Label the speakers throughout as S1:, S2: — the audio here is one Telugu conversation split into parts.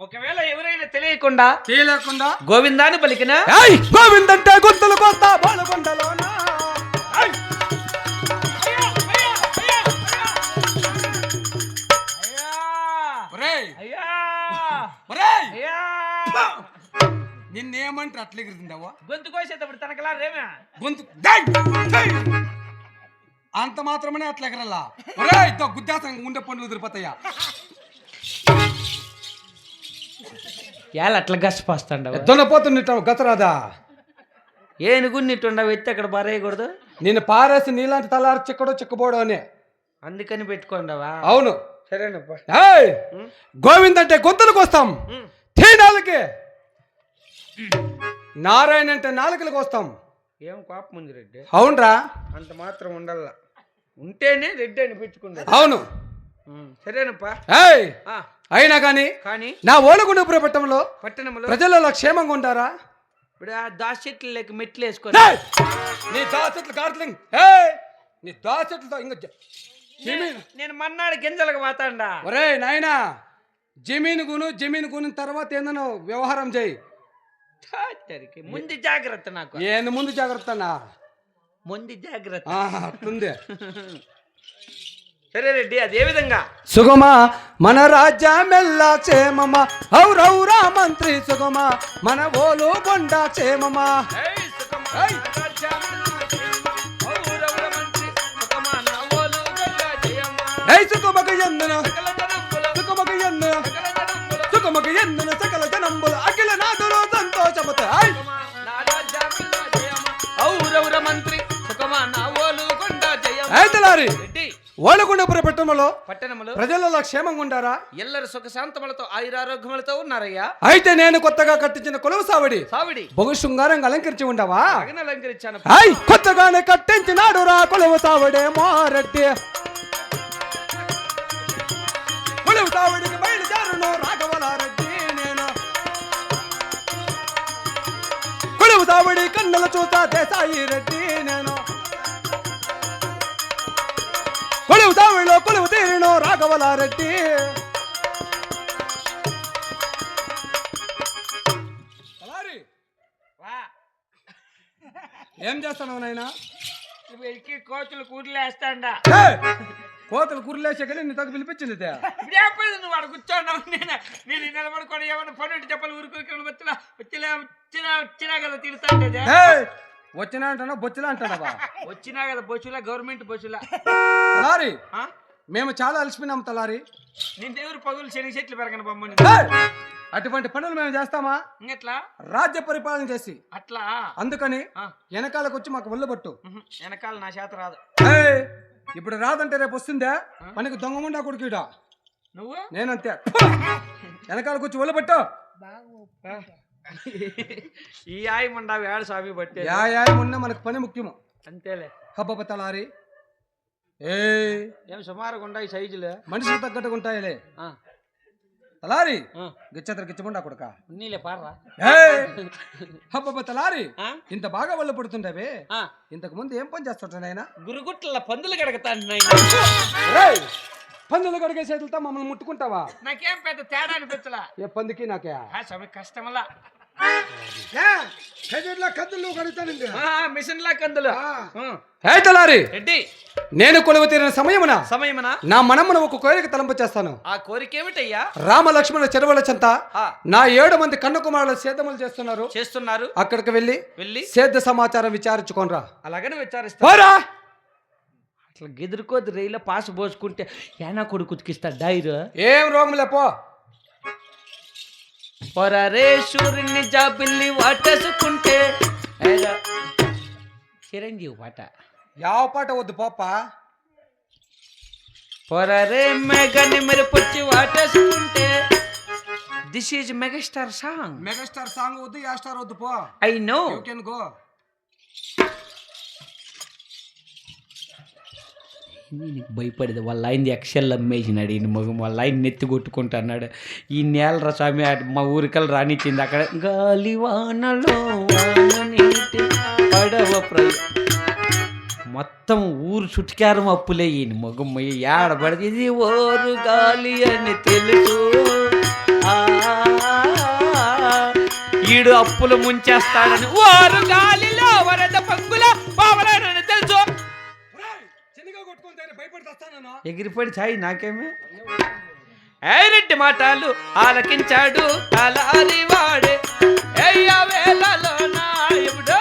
S1: ఒకవేళ ఎవరైనా తెలియకుండా
S2: చేయలేకుండా
S1: గోవిందాన్ని పలికిన
S2: ఏయ్ గోవిందంటే గుర్తులు! ఒరేయ్! ఒరేయ్! నిన్నేమంటారు అట్లా ఎగురుతుందావా
S1: గొంతు కోసేటప్పుడు తనకలా రేమే?
S2: గొంతు! అంత మాత్రమే అట్లా ఇద్దో గుద్దేసం ఉండే పండ్లు ఉదిరిపోతాయా
S1: ఏళ్ళ అట్లా గసిపోస్తాండవు
S2: దొనపోతున్నట్టు గతరాదా
S1: ఏనుగున్నిట్టుండవు ఎత్తి అక్కడ బారేయకూడదు
S2: నేను పారేసి నీలాంటి తలారి చిక్కడో చిక్కబోడో అని.
S1: అందుకని పెట్టుకోండవా?
S2: అవును.
S1: సరేనప్పా
S2: గోవింద్ అంటే గొంతులకు వస్తాం. థీ నాలుకే నారాయణ అంటే నాలుకలకు వస్తాం.
S1: ఏం కోపం ఉంది రెడ్డి?
S2: అవునరా.
S1: అంత మాత్రం ఉండాల ఉంటేనే రెడ్డి అని పెట్టుకుంటా
S2: అవును.
S1: సరేనప్పా.
S2: ఏయ్!
S1: ఆ,
S2: అయినా కానీ
S1: కానీ
S2: నా ఓలగుండ పట్టణంలో
S1: పట్టణంలో
S2: ప్రజలలో క్షేమంగా ఉంటారా?
S1: ఇప్పుడు ఆ చెట్లు లేక మెట్లు వేసుకొని.
S2: ఏయ్! నీ దాసట్లు గార్లింగ్ ఏయ్! నీ దాసట్లతో ఇంకా
S1: నేను మన్నాడు గింజలకు పోతాండా.
S2: ఒరే నాయనా జమీన్ గును జమీన్ గుని తర్వాత ఏందనో వ్యవహారం చేయి.
S1: ముందు జాగ్రత్త నాకు.
S2: ఏంది ముందు జాగ్రత్త
S1: ముందు జాగ్రత్త.
S2: అట్లుంది
S1: సరే రెడ్డి అదే విధంగా.
S2: సుగమా మన రాజ్యమెల్ల క్షేమమా ఔరౌరా మంత్రి సుగమా మన ఓలు బొండ క్షేమమా ఏయ్! ఏ సుగమగ ఎందున? సుగమగ ఎందున? సుగమగ ఎందున? సకల జనంబుల. అఖిల నాదురు సంతోషమత ఏయ్!
S1: మంత్రి సుఖమా నా ఓలు కొండ జయం
S2: ఓలగుండపుర పట్టణంలో
S1: పట్టణములో
S2: ప్రజలలో క్షేమంగా ఉండారా?
S1: ఎల్లరు సుఖ శాంతములతో ఆయురారోగ్యములతో ఉన్నారయ్యా.
S2: అయితే నేను కొత్తగా కట్టించిన కొలువు సావడి.
S1: సావిడి.
S2: బహు శృంగారంగా అలంకరించి ఉండవా?
S1: అలంకరించాను.
S2: కొత్తగానే కట్టించినాడు రా కొలువు సావడే మారెడ్డి. కొలువు సావడికి బయలుదేరును రాఘవలారెడ్డి నేను. కొలువు సావడి కన్నుల
S1: వా.
S2: ఏం చేస్తాను నాయనా?
S1: వీళ్ళకి కోతులు కూర్లేస్తాండా!
S2: కోతలు కుర్లేసే కానీ నీ తగ్గ పిలిపించింది
S1: ఏమైంది నువ్వు వాడు కూర్చోన్నావు నేను. నేను నిలబడుకొని ఏమన్నా పని ఉంటే చెప్పాలి ఊరుకుని వచ్చినా వచ్చినా వచ్చినా వచ్చినా కదా
S2: ఏయ్! వచ్చినా అంటానా బొచ్చిలా అంటానవా
S1: వచ్చినా కదా బొచ్చులా గవర్నమెంట్ బొచ్చులా?
S2: మేము చాలా అలసిపోయినాం తలారి.
S1: నిన్నెవరు పగులు శని చెట్లు పెరగని బొమ్మని!
S2: అటువంటి పనులు మేము చేస్తామా?
S1: ఇంకెట్లా?
S2: రాజ్య పరిపాలన చేసి.
S1: అట్లా?
S2: అందుకని
S1: ఆ,
S2: వెనకాలకు వచ్చి మాకు ఒళ్ళు పట్టు.
S1: ఉహు, వెనకాల నా చేత రాదు.
S2: ఏయ్! ఇప్పుడు రాదంటే రేపు వస్తుందే? పనికి దొంగ ముండా కొడుకుడా?
S1: నువ్వు?
S2: నేనంతే. వెనకాలకు వచ్చి ఒళ్ళు పట్టు.
S1: ఈ ఆయముండా వేడ స్వామి పట్టే
S2: యా యా మొన్న మనకు పని ముఖ్యము.
S1: అంతేలే.
S2: హబ్బబ్బ తలారి ఏ
S1: ఏం సుమారుగా ఈ సైజులు?
S2: మనిషికి తగ్గట్టుగా ఉంటాయిలే.
S1: ఆ,
S2: తలారి గిచ్చతర గిచ్చముండా కొడుక?
S1: నీలే పార్రా.
S2: హబ్బబ్బ తలారి? ఇంత బాగా ఒళ్ళు పడుతుండవే.
S1: ఆ,
S2: ఇంతకు ముందు ఏం పని చేస్తుంటా నాయన?
S1: గురుగుట్ల పందులు కడగతాను
S2: పందులు కడిగే చేతులతో మమ్మల్ని ముట్టుకుంటావా?
S1: నాకేం పెద్ద తేడా అనిపించలా?
S2: ఏ పందికి నాకే?
S1: కష్టమలా.
S2: నేను కొలువు తీరిన సమయమున
S1: సమయమనా?
S2: నా మనమున ఒక కోరిక తలంపు చేస్తాను.
S1: ఆ కోరిక ఏమిటయ్యా
S2: రామ లక్ష్మణ చెరువుల చెంత
S1: ఆ,
S2: నా ఏడు మంది కన్ను కుమారుల సేద్యములు చేస్తున్నారు.
S1: చేస్తున్నారు.
S2: అక్కడికి వెళ్ళి
S1: వెళ్ళి?
S2: సేద్య సమాచారం విచారించుకోనరా.
S1: అలాగనే విచారిస్తా.
S2: పోరా.
S1: అట్లా గెదురుకోద్దు రైల్లో పాసు పోసుకుంటే ఏనా కొడుకు ఉతికిస్తా డైరు.
S2: ఏం రోగం లేపో
S1: పొరరే సూర్యుని జాబిల్లి వాటేసుకుంటే. చిరంజీవి పాట.
S2: యావ పాట వద్దు పాప.
S1: పొరరే మెగని మెరుపొచ్చి వాటేసుకుంటే. This is megastar song
S2: megastar song వద్దు యా స్టార్ వద్దు పో.
S1: I know
S2: you can go
S1: నీకు భయపడేది. వాళ్ళ ఆయన ఎక్షల్ అమ్మేసినాడు. ఈయన మగం వాళ్ళ ఆయన నెత్తి కొట్టుకుంటున్నాడు ఈ నేల స్వామి మా ఊరికల్ రానిచ్చింది. అక్కడ గాలి వానలో పడవ ప్ర మొత్తం ఊరు చుట్టుకారం అప్పులే ఈయన మగం ఏడబడితే ఇది ఓరు గాలి అని తెలుసు. ఈడు అప్పులు ముంచేస్తాడని ఓరు గాలిలో వరద పంగుల ఎగిరిపడి చాయి నాకేమే? ఐరెడ్డి మాటలు ఆలకించాడు తలారి వాడే అయ్య వేలలో నా ఇప్పుడు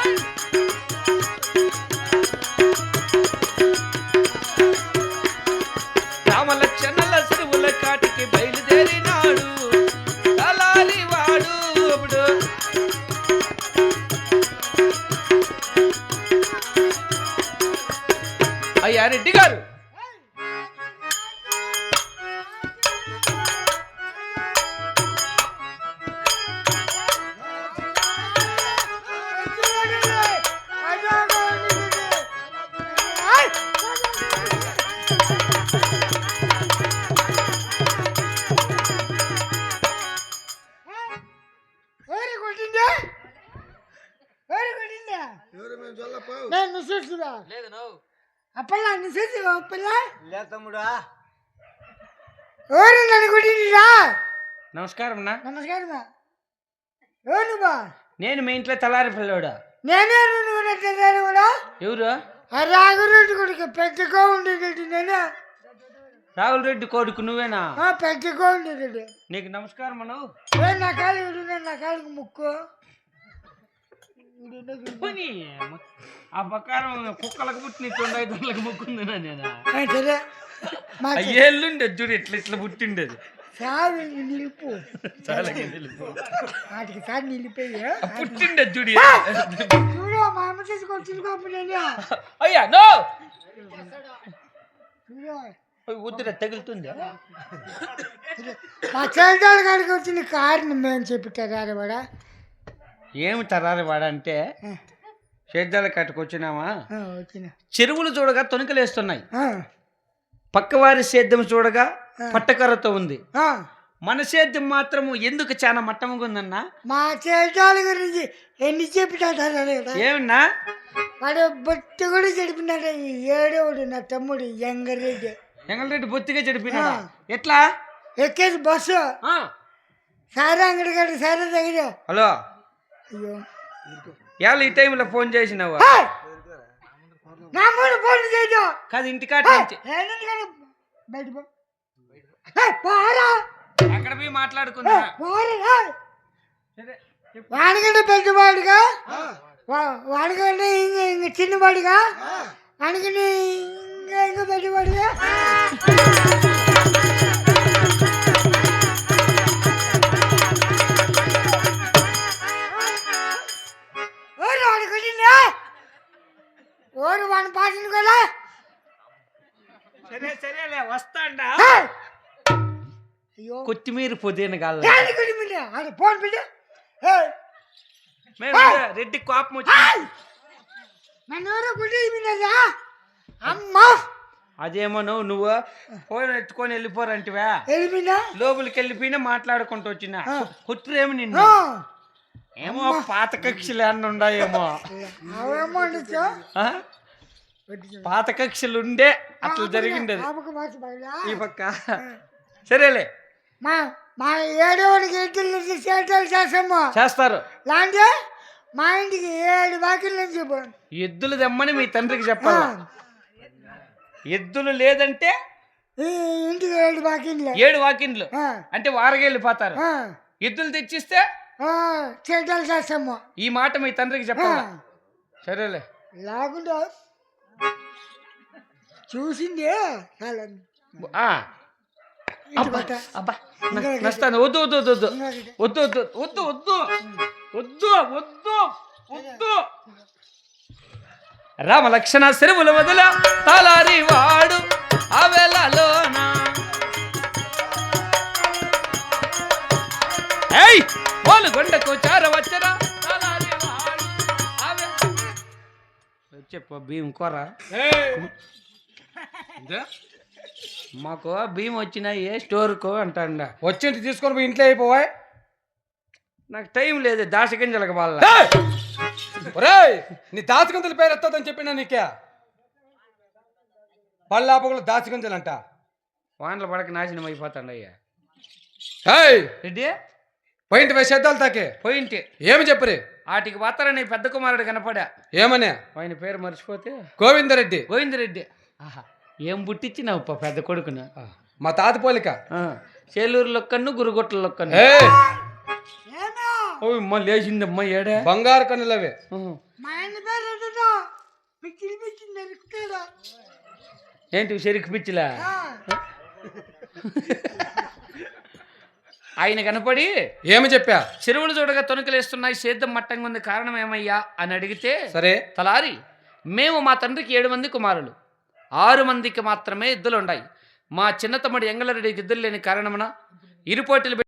S3: ఎవరు కొట్టిందా? ఎవరు కొట్టిందా నేను చూస్తున్నా
S1: లేదు నువ్వు.
S3: అప్పలా నువ్వు చూసి అప్పలా
S1: లేదు తమ్ముడా.
S3: ఎవరు నన్ను కొట్టిందా
S1: నమస్కారం అన్నా.
S3: నమస్కారం ఎవరు నువ్వా?
S1: నేను మీ ఇంట్లో తలారి పిల్లోడా?
S3: నేనే నువ్వు? కూడా?
S1: ఎవరు?
S3: ఆ రాఘరెడ్డి కొడుకు పెద్దగా ఉండేటట్టు నేను.
S1: రాహుల్ రెడ్డి కొడుకు నువ్వేనా?
S3: ఉండేటట్టు
S1: నీకు నమస్కారం
S3: ఏ నా కాలు నా కాలుకు ముక్కు.
S1: పోనీ, ఆ ప్రకారం కుక్కలకు పుట్టిన తొండ ఐదులకు ముక్కుందినా నేను
S3: సరే.
S1: అయ్యేళ్ళుండే చూడు ఇట్లా ఇట్లా పుట్టిండేది.
S3: సాగు నిలుపు
S1: చాలా నిలుపు.
S3: వాటికి సార్ నిలిపోయి
S1: పుట్టిండే చూడు
S3: చూడు మా అమ్మ తీసుకొచ్చింది కాపు నేను.
S1: అయ్యా నో!
S3: చూడు.
S1: వద్దురా తగులుతుంది?
S3: మా చేతాడు కాడికి వచ్చిన కారణం మేము చెప్తారా వాడా?
S1: ఏమి తరారి వాడంటే సేద్యాల కట్టుకొచ్చినామా
S3: ఆ, వచ్చిన.
S1: చెరువులు చూడగా తొణికలేస్తున్నాయి
S3: ఆ,
S1: పక్కవారి సేద్యం చూడగా పట్టకర్రతో ఉంది. మన సేద్యం మాత్రము ఎందుకు చాలా మట్టముగా ఉందన్నా?
S3: మా చేతాల గురించి ఎన్ని చెప్తాడు
S1: ఏమన్నా?
S3: వాడు బొట్టు కూడా చెడిపినాడు. ఈ ఏడోడు నా తమ్ముడు ఎంగరెడ్డి
S1: ఎంగళరెడ్డి బొత్తిగా చెడిపోయినా. ఎట్లా?
S3: ఎక్కేది బస్సు. సారా అంగడి కాదు సారా దగ్గర.
S1: హలో.
S3: అయ్యో.
S1: ఇవాళ ఈ టైంలో ఫోన్ చేసినావా!
S3: నా మూడు ఫోన్ చేయదు
S1: కాదు ఇంటికాడ నుంచి.
S3: బయట పోరా.
S1: అక్కడ పోయి మాట్లాడుకుందా.
S3: పోరా వాడికంటే పెద్దవాడుగా? వాడికంటే ఇంక చిన్నవాడుగా? వాడికంటే ఇంకా ఇంకా పెద్దవాడుగా ఓరు వాడు కొట్టిందా ఓరు వాడిని పాటింది కదా
S1: సరే సరేలే వస్తాండా
S3: ఏయ్! అయ్యో
S1: కొత్తిమీర పుదీన గాల్ల
S3: దాని కొట్టింది ఆడ ఫోన్ పెట్టు ఏయ్!
S1: మేము రెడ్డి కోపం వచ్చి
S3: నన్ను ఎవరో కొట్టిందా అమ్మా!
S1: అదేమో నువ్వు నువ్వు ఫోన్ ఎత్తుకొని వెళ్ళిపోరంటివా?
S3: వెళ్ళిపోయిందా
S1: లోపలికి వెళ్ళిపోయినా మాట్లాడుకుంటూ వచ్చిన. కుట్రేమి నిన్ను? ఏమో పాత కక్షలు ఏమన్నా ఉన్నాయేమో? పాత కక్షలు ఉండే అట్లా
S3: బాగా
S1: ఈ పక్క. సరేలే.
S3: మా మా ఏడవడికి ఎద్దుల నుంచి సేటలు చేస్తాము.
S1: చేస్తారు.
S3: లాంటి మా ఇంటికి ఏడు వాకిల నుంచి.
S1: ఎద్దులు తెమ్మని మీ తండ్రికి చెప్పాలి? ఎద్దులు లేదంటే
S3: ఇంటికి ఏడు వాకిళ్ళు
S1: ఏడు అంటే వారగెళ్ళిపోతారు
S3: ఆ,
S1: ఎద్దులు తెచ్చిస్తే
S3: చేస్తాము.
S1: ఈ మాట మీ తండ్రికి
S3: ఆ,
S1: చెప్పాలి సరేలే.
S3: లేకుండా చూసింది?
S1: అబ్బా, నస్తాను. వద్దు వద్దు వద్దు వద్దు. వద్దు వద్దు వద్దు వద్దు వద్దు వద్దు. వద్దు రామ లక్షణ సెరువుల వదల తలారి వాడు అవెలలోన ఏయ్ పోలు గొండకు చార వచ్చరా? చెప్పు భీమ్ కోరా? మాకు భీమ్ వచ్చినాయి స్టోర్కు అంటాండ.
S2: వచ్చింటి తీసుకొని ఇంట్లో అయిపోవా
S1: నాకు టైం లేదు దాసగింజలకు వాళ్ళ
S2: ఒరేయ్ నీ దాచగంతుల పేరు ఎత్తదని చెప్పినా నీకే? పళ్ళాపకులు దాచగంతులంట
S1: వానలు పడక నాశనం అయిపోతాండి అయ్యా
S2: ఏయ్!
S1: రెడ్డి?
S2: పోయింటి వే సేద్దాలు తాకే.
S1: పోయింటే.
S2: ఏమి చెప్పరి?
S1: వాటికి వాతారని పెద్ద కుమారుడు కనపడా.
S2: ఏమనే?
S1: ఆయన పేరు మర్చిపోతే?
S2: గోవిందరెడ్డి.
S1: గోవిందరెడ్డి. ఆహా ఏం పుట్టించినావు పా పెద్ద కొడుకున?
S2: మా తాత పోలిక.
S1: చేలూరులో కన్ను గురుగొట్టలో కన్ను. ఓయ్ అమ్మ ఏడా
S2: బంగారు కన్నులవే
S1: ఏంటి చెరుకు పిచ్చిలా ఆయన కనపడి
S2: ఏమి చెప్పా
S1: చెరువులు చూడగా తొణుకలేస్తున్నాయి సేద్యం మట్టంగా ఉంది కారణం ఏమయ్యా అని అడిగితే
S2: సరే
S1: తలారి మేము మా తండ్రికి ఏడు మంది కుమారులు ఆరు మందికి మాత్రమే ఎద్దులు ఉన్నాయి మా చిన్న తమ్ముడు ఎంగళరెడ్డికి ఎద్దులు లేని కారణమున ఇరుపోటీలు